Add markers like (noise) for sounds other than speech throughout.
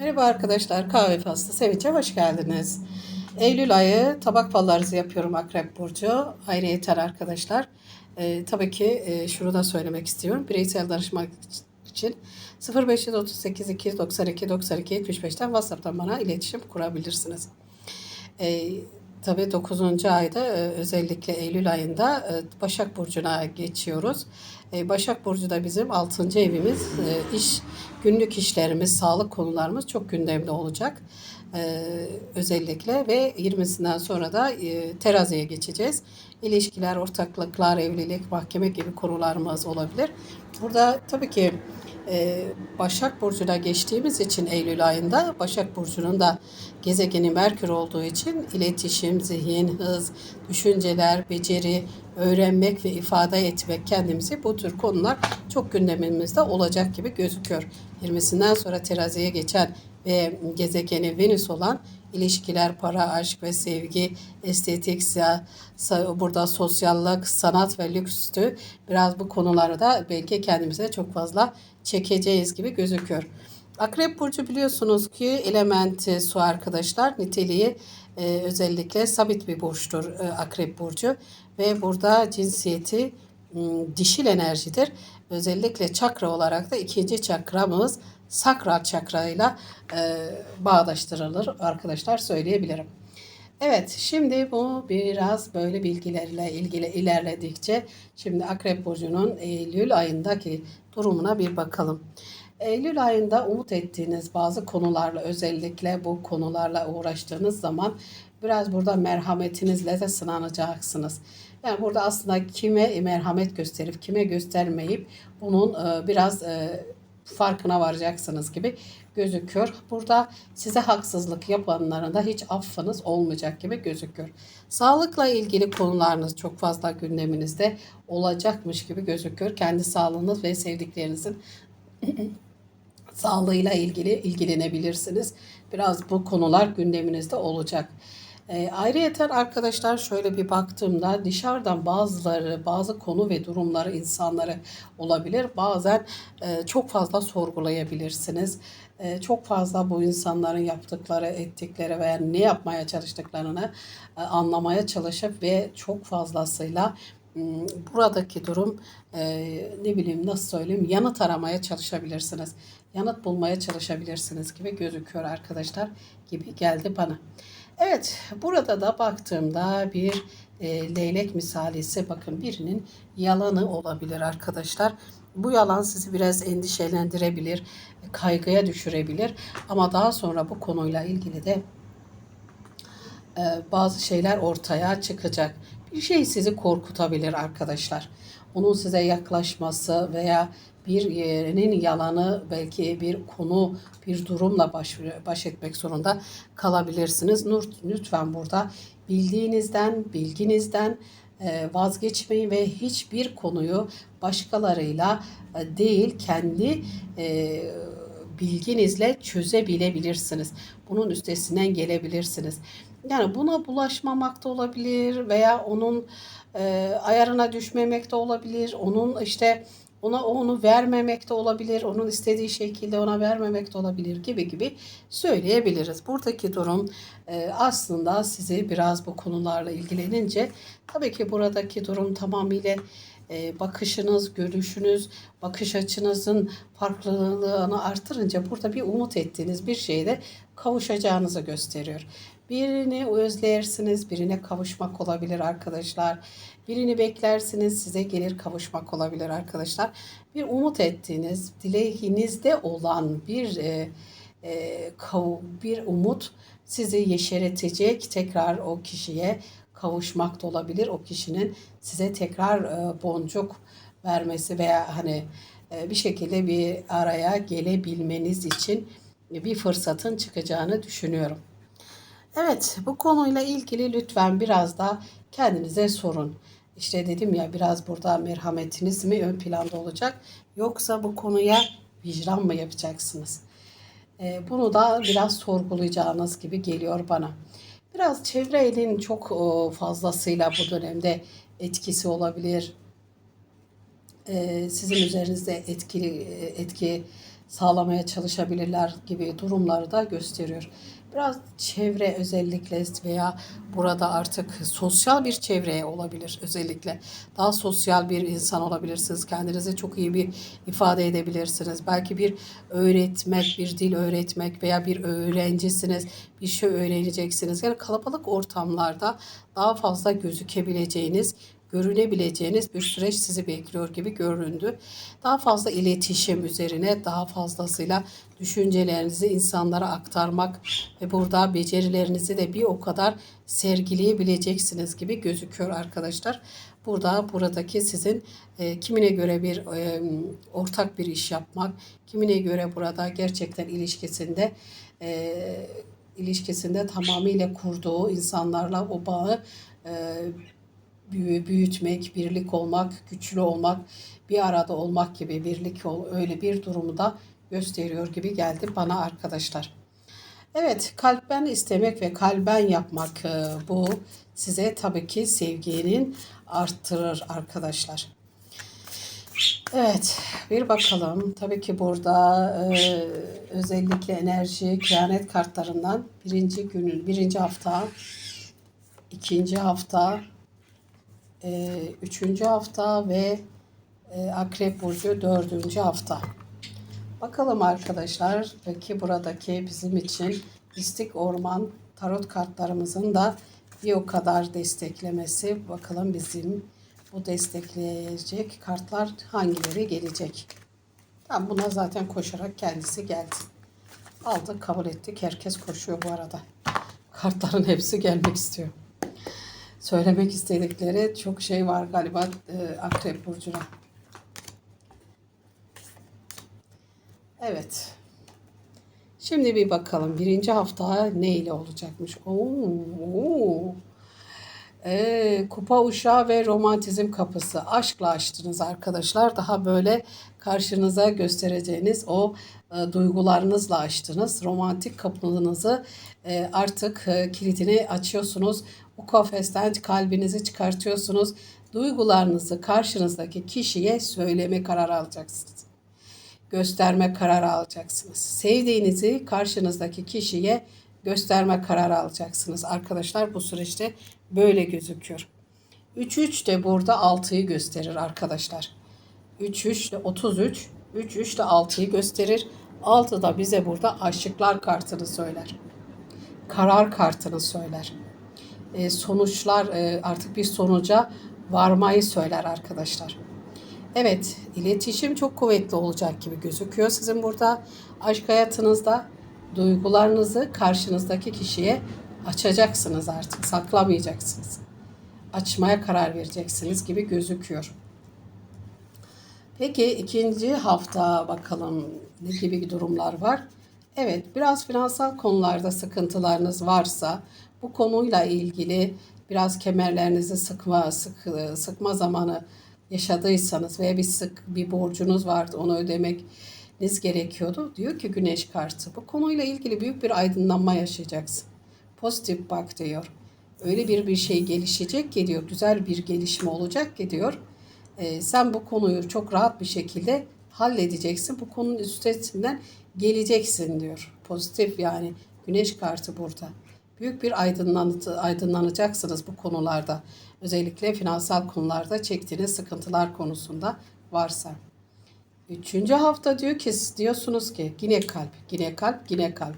Merhaba arkadaşlar, kahve faslı sevince hoş geldiniz. Eylül ayı tabak fallarınızı yapıyorum Akrep Burcu. Ayrıyeten arkadaşlar, e, tabii ki e, şunu da söylemek istiyorum. Bireysel danışmak için 0538 292 92 75'ten WhatsApp'tan bana iletişim kurabilirsiniz. E, tabii 9. ayda özellikle Eylül ayında e, Başak Burcu'na geçiyoruz. E, Başak Burcu da bizim 6. evimiz. E, iş, günlük işlerimiz, sağlık konularımız çok gündemde olacak. E, özellikle ve 20'sinden sonra da e, teraziye geçeceğiz. İlişkiler, ortaklıklar, evlilik, mahkeme gibi konularımız olabilir. Burada tabii ki Başak Burcu'na geçtiğimiz için Eylül ayında Başak Burcu'nun da gezegeni Merkür olduğu için iletişim, zihin, hız, düşünceler, beceri, öğrenmek ve ifade etmek kendimizi bu tür konular çok gündemimizde olacak gibi gözüküyor. 20'sinden sonra teraziye geçen ve gezegeni Venüs olan ilişkiler, para, aşk ve sevgi, estetik, burada sosyallık, sanat ve lükstü biraz bu konuları da belki kendimize çok fazla çekeceğiz gibi gözüküyor. Akrep Burcu biliyorsunuz ki elementi su arkadaşlar. Niteliği e, özellikle sabit bir burçtur e, Akrep Burcu. Ve burada cinsiyeti dişil enerjidir. Özellikle çakra olarak da ikinci çakramız sakral çakrayla e, bağdaştırılır arkadaşlar söyleyebilirim. Evet şimdi bu biraz böyle bilgilerle ilgili ilerledikçe şimdi Akrep Burcu'nun Eylül ayındaki durumuna bir bakalım. Eylül ayında umut ettiğiniz bazı konularla özellikle bu konularla uğraştığınız zaman biraz burada merhametinizle de sınanacaksınız. Yani burada aslında kime merhamet gösterip kime göstermeyip bunun e, biraz e, farkına varacaksınız gibi gözüküyor. Burada size haksızlık yapanların da hiç affınız olmayacak gibi gözüküyor. Sağlıkla ilgili konularınız çok fazla gündeminizde olacakmış gibi gözüküyor. Kendi sağlığınız ve sevdiklerinizin (clears throat) sağlığıyla ilgili ilgilenebilirsiniz. Biraz bu konular gündeminizde olacak. E, ayrıyeten arkadaşlar şöyle bir baktığımda dışarıdan bazıları, bazı konu ve durumları, insanları olabilir. Bazen e, çok fazla sorgulayabilirsiniz. E, çok fazla bu insanların yaptıkları, ettikleri veya ne yapmaya çalıştıklarını e, anlamaya çalışıp ve çok fazlasıyla buradaki durum e, ne bileyim nasıl söyleyeyim yanıt aramaya çalışabilirsiniz. Yanıt bulmaya çalışabilirsiniz gibi gözüküyor arkadaşlar gibi geldi bana. Evet burada da baktığımda bir e, leylek misalisi bakın birinin yalanı olabilir arkadaşlar. Bu yalan sizi biraz endişelendirebilir, kaygıya düşürebilir ama daha sonra bu konuyla ilgili de e, bazı şeyler ortaya çıkacak. Bir şey sizi korkutabilir arkadaşlar. Onun size yaklaşması veya bir yerinin yalanı belki bir konu bir durumla baş, baş etmek zorunda kalabilirsiniz. Lütfen burada bildiğinizden, bilginizden e, vazgeçmeyin ve hiçbir konuyu başkalarıyla e, değil kendi e, bilginizle çözebilebilirsiniz. Bunun üstesinden gelebilirsiniz. Yani buna bulaşmamak da olabilir veya onun ayarına düşmemek de olabilir. Onun işte ona onu vermemek de olabilir. Onun istediği şekilde ona vermemek de olabilir gibi gibi söyleyebiliriz. Buradaki durum e, aslında sizi biraz bu konularla ilgilenince tabii ki buradaki durum tamamıyla e, bakışınız, görüşünüz, bakış açınızın farklılığını artırınca burada bir umut ettiğiniz bir şeyde kavuşacağınızı gösteriyor. Birini özlersiniz, birine kavuşmak olabilir arkadaşlar. Birini beklersiniz, size gelir kavuşmak olabilir arkadaşlar. Bir umut ettiğiniz, dileğinizde olan bir e, e, bir umut sizi yeşeretecek tekrar o kişiye kavuşmak da olabilir. O kişinin size tekrar e, boncuk vermesi veya hani e, bir şekilde bir araya gelebilmeniz için bir fırsatın çıkacağını düşünüyorum. Evet bu konuyla ilgili lütfen biraz da kendinize sorun. İşte dedim ya biraz burada merhametiniz mi ön planda olacak yoksa bu konuya vicdan mı yapacaksınız? Ee, bunu da biraz sorgulayacağınız gibi geliyor bana. Biraz çevre elin çok fazlasıyla bu dönemde etkisi olabilir. Ee, sizin üzerinizde etkili etki sağlamaya çalışabilirler gibi durumları da gösteriyor. Biraz çevre özellikle veya burada artık sosyal bir çevreye olabilir özellikle. Daha sosyal bir insan olabilirsiniz. Kendinizi çok iyi bir ifade edebilirsiniz. Belki bir öğretmek, bir dil öğretmek veya bir öğrencisiniz. Bir şey öğreneceksiniz. Yani kalabalık ortamlarda daha fazla gözükebileceğiniz görünebileceğiniz bir süreç sizi bekliyor gibi göründü. Daha fazla iletişim üzerine daha fazlasıyla düşüncelerinizi insanlara aktarmak ve burada becerilerinizi de bir o kadar sergileyebileceksiniz gibi gözüküyor arkadaşlar. Burada buradaki sizin e, kimine göre bir e, ortak bir iş yapmak, kimine göre burada gerçekten ilişkisinde e, ilişkisinde tamamıyla kurduğu insanlarla o bağı e, büyü- büyütmek, birlik olmak, güçlü olmak, bir arada olmak gibi birlik ol öyle bir durumu da gösteriyor gibi geldi bana arkadaşlar. Evet, kalben istemek ve kalben yapmak e, bu size tabii ki sevginin arttırır arkadaşlar. Evet, bir bakalım. Tabii ki burada e, özellikle enerji, kehanet kartlarından birinci günün, birinci hafta, ikinci hafta, e, üçüncü hafta ve e, Akrep Burcu dördüncü hafta. Bakalım arkadaşlar, peki buradaki bizim için Mistik Orman tarot kartlarımızın da bir o kadar desteklemesi. Bakalım bizim bu destekleyecek kartlar hangileri gelecek? Tam buna zaten koşarak kendisi geldi. Aldık, kabul ettik. Herkes koşuyor bu arada. Kartların hepsi gelmek istiyor söylemek istedikleri çok şey var galiba e, Akrep Burcu'na. Evet. Şimdi bir bakalım birinci hafta ne ile olacakmış. Oo, Ee, kupa uşağı ve romantizm kapısı. Aşkla açtınız arkadaşlar. Daha böyle karşınıza göstereceğiniz o e, duygularınızla açtınız. Romantik kapınızı e, artık e, kilidini açıyorsunuz. O kafesten kalbinizi çıkartıyorsunuz. Duygularınızı karşınızdaki kişiye söyleme kararı alacaksınız. Gösterme kararı alacaksınız. Sevdiğinizi karşınızdaki kişiye gösterme kararı alacaksınız. Arkadaşlar bu süreçte böyle gözüküyor. 3-3 de burada 6'yı gösterir arkadaşlar. 3-3 de 33, 3-3 de 6'yı gösterir. 6 da bize burada aşıklar kartını söyler. Karar kartını söyler. E, sonuçlar e, artık bir sonuca varmayı söyler arkadaşlar. Evet, iletişim çok kuvvetli olacak gibi gözüküyor sizin burada. Aşk hayatınızda duygularınızı karşınızdaki kişiye açacaksınız artık, saklamayacaksınız. Açmaya karar vereceksiniz gibi gözüküyor. Peki ikinci hafta bakalım ne gibi durumlar var? Evet, biraz finansal konularda sıkıntılarınız varsa bu konuyla ilgili biraz kemerlerinizi sıkma sık, sıkma zamanı yaşadıysanız veya bir sık bir borcunuz vardı onu ödemeniz gerekiyordu. Diyor ki güneş kartı bu konuyla ilgili büyük bir aydınlanma yaşayacaksın. Pozitif bak diyor. Öyle bir bir şey gelişecek ki diyor. Güzel bir gelişme olacak ki diyor. E, sen bu konuyu çok rahat bir şekilde halledeceksin. Bu konunun üstesinden geleceksin diyor. Pozitif yani güneş kartı burada. Büyük bir aydınlanı, aydınlanacaksınız bu konularda. Özellikle finansal konularda çektiğiniz sıkıntılar konusunda varsa. Üçüncü hafta diyor ki diyorsunuz ki yine kalp, yine kalp, yine kalp.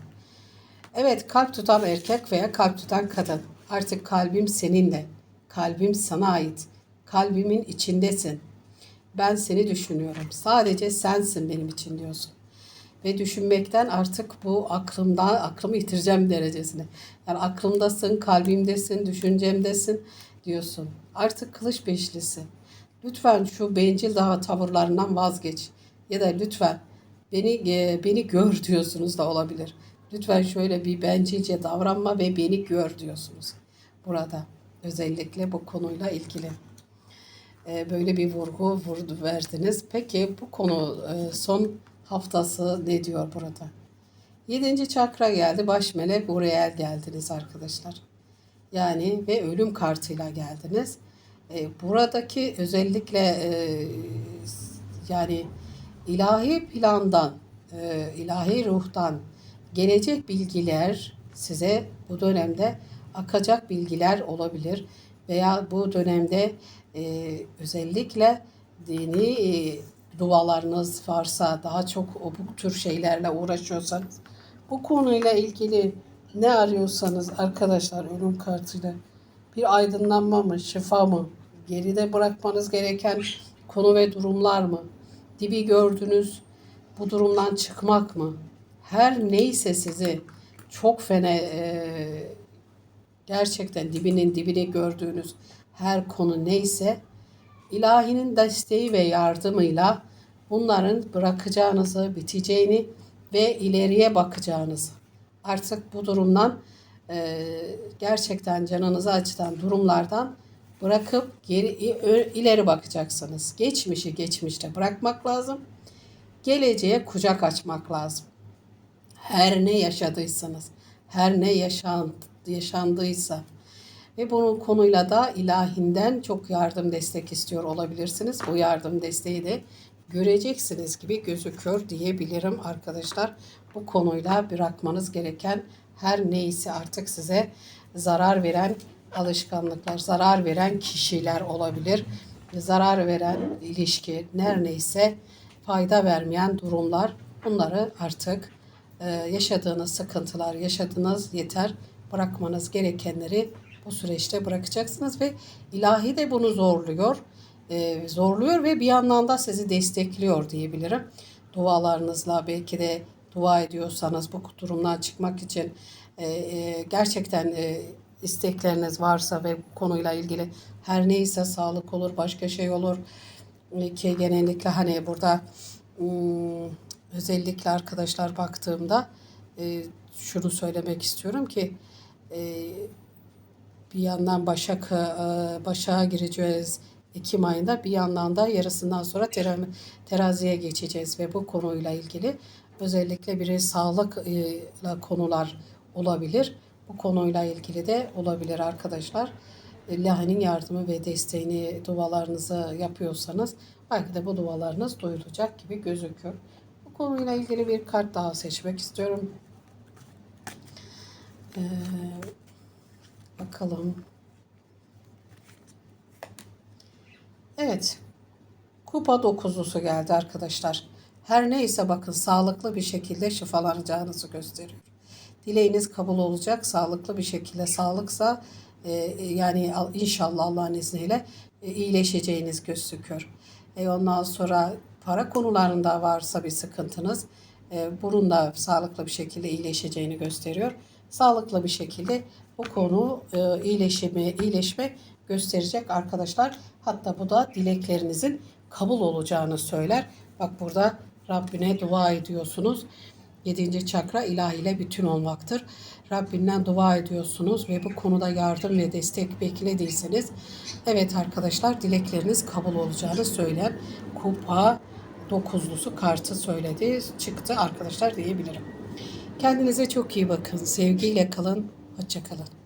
Evet kalp tutan erkek veya kalp tutan kadın. Artık kalbim seninle. Kalbim sana ait. Kalbimin içindesin. Ben seni düşünüyorum. Sadece sensin benim için diyorsun. Ve düşünmekten artık bu aklımda, aklımı yitireceğim derecesine. Yani aklımdasın, kalbimdesin, düşüncemdesin diyorsun. Artık kılıç beşlisi. Lütfen şu bencil daha tavırlarından vazgeç. Ya da lütfen beni beni gör diyorsunuz da olabilir. Lütfen şöyle bir bencilce davranma ve beni gör diyorsunuz. Burada özellikle bu konuyla ilgili e, böyle bir vurgu vurdu verdiniz. Peki bu konu e, son haftası ne diyor burada? Yedinci çakra geldi. Baş melek Uriel geldiniz arkadaşlar. Yani ve ölüm kartıyla geldiniz. E, buradaki özellikle e, yani ilahi plandan e, ilahi ruhtan gelecek bilgiler size bu dönemde akacak bilgiler olabilir veya bu dönemde e, özellikle dini dualarınız varsa daha çok bu tür şeylerle uğraşıyorsanız bu konuyla ilgili ne arıyorsanız arkadaşlar ölüm kartıyla bir aydınlanma mı, şifa mı, geride bırakmanız gereken konu ve durumlar mı, dibi gördünüz, bu durumdan çıkmak mı, her neyse sizi çok fena e, gerçekten dibinin dibini gördüğünüz her konu neyse ilahinin desteği ve yardımıyla bunların bırakacağınızı, biteceğini ve ileriye bakacağınızı artık bu durumdan e, gerçekten canınızı acıtan durumlardan bırakıp geri ileri bakacaksınız. Geçmişi geçmişte bırakmak lazım. Geleceğe kucak açmak lazım. Her ne yaşadıysanız, her ne yaşan, yaşandıysa ve bunun konuyla da ilahinden çok yardım destek istiyor olabilirsiniz. Bu yardım desteği de göreceksiniz gibi gözüküyor diyebilirim arkadaşlar. Bu konuyla bırakmanız gereken her neyse artık size zarar veren alışkanlıklar, zarar veren kişiler olabilir. Zarar veren ilişki, her neyse fayda vermeyen durumlar bunları artık e, yaşadığınız sıkıntılar, yaşadığınız yeter bırakmanız gerekenleri bu süreçte bırakacaksınız ve ilahi de bunu zorluyor. E, zorluyor ve bir yandan da sizi destekliyor diyebilirim. Dualarınızla belki de dua ediyorsanız bu durumdan çıkmak için e, e, gerçekten e, istekleriniz varsa ve bu konuyla ilgili her neyse sağlık olur, başka şey olur ki genellikle hani burada hmm, özellikle arkadaşlar baktığımda şunu söylemek istiyorum ki bir yandan Başak e, Başak'a gireceğiz Ekim ayında bir yandan da yarısından sonra tera- teraziye geçeceğiz ve bu konuyla ilgili özellikle bir sağlıkla konular olabilir. Bu konuyla ilgili de olabilir arkadaşlar. Lahinin yardımı ve desteğini dualarınızı yapıyorsanız belki de bu dualarınız duyulacak gibi gözüküyor. Bu konuyla ilgili bir kart daha seçmek istiyorum. Ee, bakalım. Evet. Kupa dokuzlusu geldi arkadaşlar. Her neyse bakın sağlıklı bir şekilde şifalanacağınızı gösteriyor. Dileğiniz kabul olacak. Sağlıklı bir şekilde sağlıksa e, yani al- inşallah Allah'ın izniyle e, iyileşeceğiniz gözüküyor. E, ondan sonra para konularında varsa bir sıkıntınız e, bunun da sağlıklı bir şekilde iyileşeceğini gösteriyor. Sağlıklı bir şekilde bu konu e, iyileşme, iyileşme gösterecek arkadaşlar. Hatta bu da dileklerinizin kabul olacağını söyler. Bak burada Rabbine dua ediyorsunuz. Yedinci çakra ilahiyle bütün olmaktır. Rabbinden dua ediyorsunuz ve bu konuda yardım ve destek beklediyseniz evet arkadaşlar dilekleriniz kabul olacağını söyleyen kupa dokuzlusu kartı söyledi çıktı arkadaşlar diyebilirim. Kendinize çok iyi bakın. Sevgiyle kalın. Hoşça kalın.